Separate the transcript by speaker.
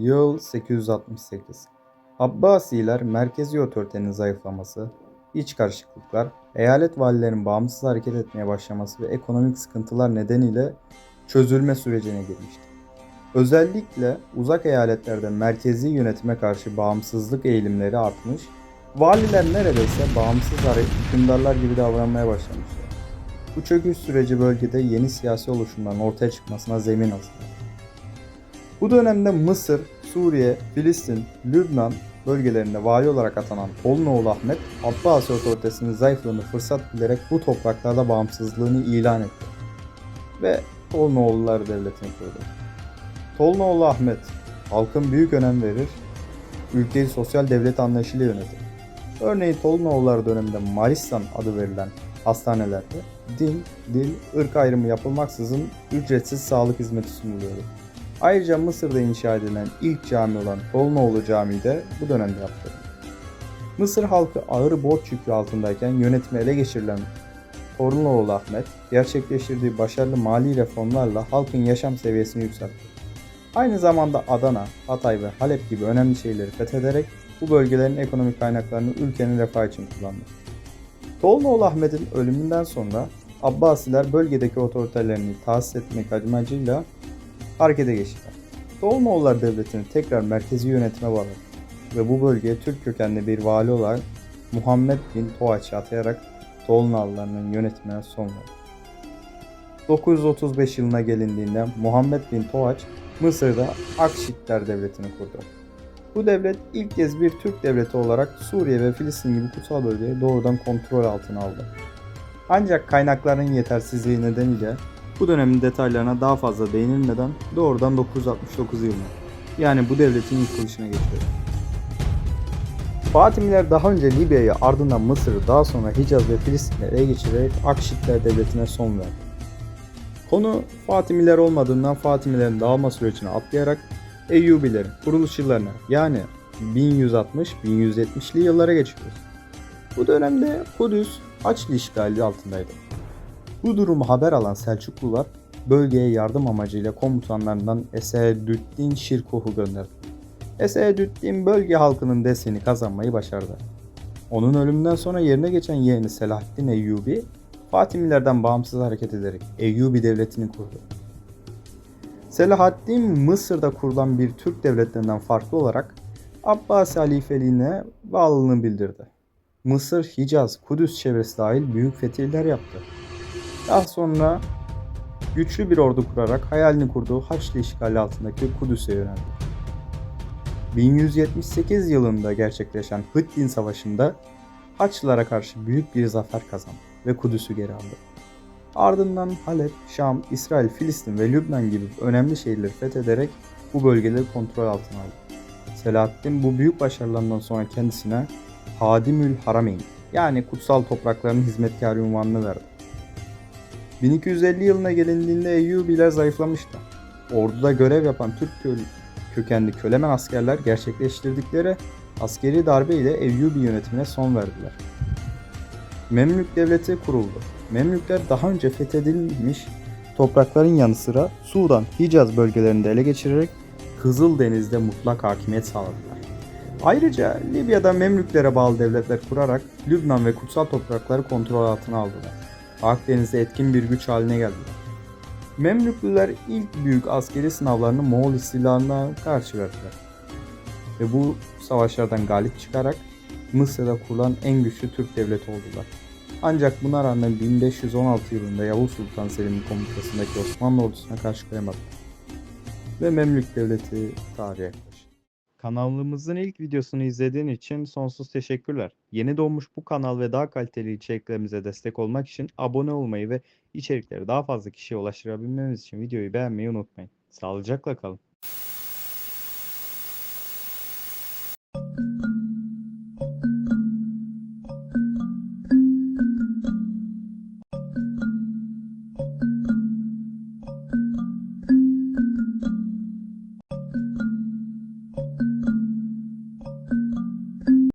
Speaker 1: Yıl 868. Abbasiler merkezi otoritenin zayıflaması, iç karışıklıklar, eyalet valilerinin bağımsız hareket etmeye başlaması ve ekonomik sıkıntılar nedeniyle çözülme sürecine girmişti. Özellikle uzak eyaletlerde merkezi yönetime karşı bağımsızlık eğilimleri artmış, valiler neredeyse bağımsız hare- hükümdarlar gibi davranmaya başlamışlar. Bu çöküş süreci bölgede yeni siyasi oluşumların ortaya çıkmasına zemin hazırladı. Bu dönemde Mısır, Suriye, Filistin, Lübnan bölgelerinde vali olarak atanan Tolunoğlu Ahmet, Abbasi otoritesinin zayıflığını fırsat bilerek bu topraklarda bağımsızlığını ilan etti ve Tolunoğulları devletini kurdu. Tolunoğlu Ahmet, halkın büyük önem verir, ülkeyi sosyal devlet anlayışıyla yönetir. Örneğin Tolunoğulları döneminde Maristan adı verilen hastanelerde din, dil, ırk ayrımı yapılmaksızın ücretsiz sağlık hizmeti sunuluyordu. Ayrıca Mısır'da inşa edilen ilk cami olan Tolunoğlu Camii de bu dönemde yaptırıldı. Mısır halkı ağır borç yükü altındayken yönetimi ele geçirilen Tolunoğlu Ahmet, gerçekleştirdiği başarılı mali reformlarla halkın yaşam seviyesini yükseltti. Aynı zamanda Adana, Hatay ve Halep gibi önemli şehirleri fethederek bu bölgelerin ekonomik kaynaklarını ülkenin refahı için kullandı. Tolunoğlu Ahmet'in ölümünden sonra Abbasiler bölgedeki otoritelerini tahsis etmek amacıyla harekete geçtiler. Tolunoğullar devletini tekrar merkezi yönetime bağladı ve bu bölgeye Türk kökenli bir vali olarak Muhammed bin Toğaç'ı atayarak Tolunoğullarının yönetimine son verdi. 935 yılına gelindiğinde Muhammed bin Toğaç Mısır'da Akşitler devletini kurdu. Bu devlet ilk kez bir Türk devleti olarak Suriye ve Filistin gibi kutsal bölgeyi doğrudan kontrol altına aldı. Ancak kaynakların yetersizliği nedeniyle bu dönemin detaylarına daha fazla değinilmeden doğrudan 969 yılına yani bu devletin yıkılışına geçiyor. Fatimiler daha önce Libya'yı ardından Mısır'ı daha sonra Hicaz ve Filistin'i ele geçirerek Akşitler devletine son verdi. Konu Fatimiler olmadığından Fatimilerin dağılma sürecini atlayarak Eyyubilerin kuruluş yıllarına yani 1160-1170'li yıllara geçiyoruz. Bu dönemde Kudüs Haçlı işgali altındaydı. Bu durumu haber alan Selçuklular bölgeye yardım amacıyla komutanlarından Esedüddin Şirkuh'u gönderdi. Esedüddin bölge halkının desteğini kazanmayı başardı. Onun ölümünden sonra yerine geçen yeğeni Selahaddin Eyyubi, Fatimilerden bağımsız hareket ederek Eyyubi devletini kurdu. Selahaddin Mısır'da kurulan bir Türk devletlerinden farklı olarak Abbasi halifeliğine bağlılığını bildirdi. Mısır, Hicaz, Kudüs çevresi dahil büyük fetihler yaptı. Daha sonra güçlü bir ordu kurarak hayalini kurduğu Haçlı işgali altındaki Kudüs'e yöneldi. 1178 yılında gerçekleşen Hıddin Savaşı'nda Haçlılara karşı büyük bir zafer kazandı ve Kudüs'ü geri aldı. Ardından Halep, Şam, İsrail, Filistin ve Lübnan gibi önemli şehirleri fethederek bu bölgeleri kontrol altına aldı. Selahaddin bu büyük başarılarından sonra kendisine Hadimül Harameyn yani kutsal toprakların hizmetkarı unvanını verdi. 1250 yılına gelindiğinde Eyyubiler zayıflamıştı. Orduda görev yapan Türk kö- kökenli kölemen askerler gerçekleştirdikleri askeri darbe ile Eyyubi yönetimine son verdiler. Memlük devleti kuruldu. Memlükler daha önce fethedilmiş toprakların yanı sıra Sudan, Hicaz bölgelerini de ele geçirerek Kızıldeniz'de mutlak hakimiyet sağladılar. Ayrıca Libya'da Memlüklere bağlı devletler kurarak Lübnan ve kutsal toprakları kontrol altına aldılar. Akdeniz'de etkin bir güç haline geldiler. Memlüklüler ilk büyük askeri sınavlarını Moğol istilasına karşı verdiler. Ve bu savaşlardan galip çıkarak Mısır'da kurulan en güçlü Türk devleti oldular. Ancak buna rağmen 1516 yılında Yavuz Sultan Selim'in komutasındaki Osmanlı ordusuna karşı koyamadılar. Ve Memlük Devleti tarihe. Kanalımızın ilk videosunu izlediğin için sonsuz teşekkürler. Yeni doğmuş bu kanal ve daha kaliteli içeriklerimize destek olmak için abone olmayı ve içerikleri daha fazla kişiye ulaştırabilmemiz için videoyu beğenmeyi unutmayın. Sağlıcakla kalın.